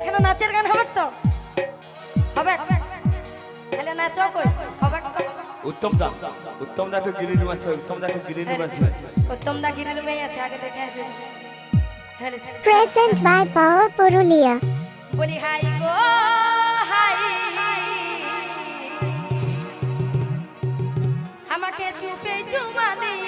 এখানে নাচের গান হবে তো? হবে? তাহলে নাচো কই? হবে? উত্তম দা উত্তম দা তো গিরিল মাছ উত্তম দা তো গিরিল মাছ উত্তম দা গিরিল আছে আগে দেখে আসি। Present by Power Purulia. বলি হাই গো হাই। আমাকে চুপে চুমা দিয়ে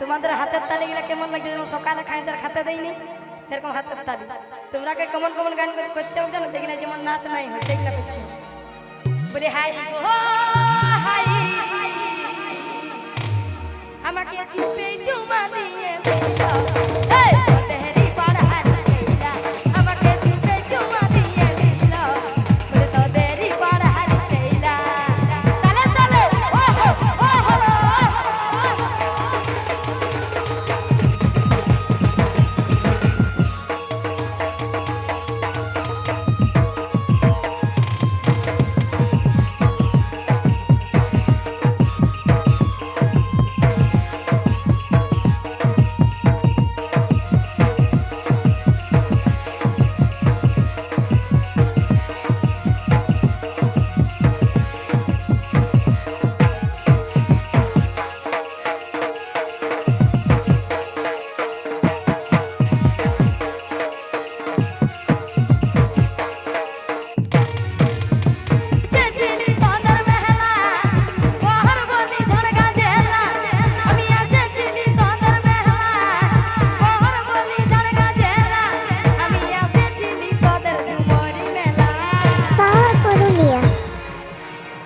তোমাদের হাতের তালি গুলা কেমন লাগছে যেমন সকালে খাইচার খাতে দেয়নি সেরকম হাতের তালি তোমরা কে কেমন কেমন গান করতে হবে জানো দেখলে যেমন নাচ নাই হয় সেগুলা করছে বলি হাই আমাকে চুপে চুমা দিয়ে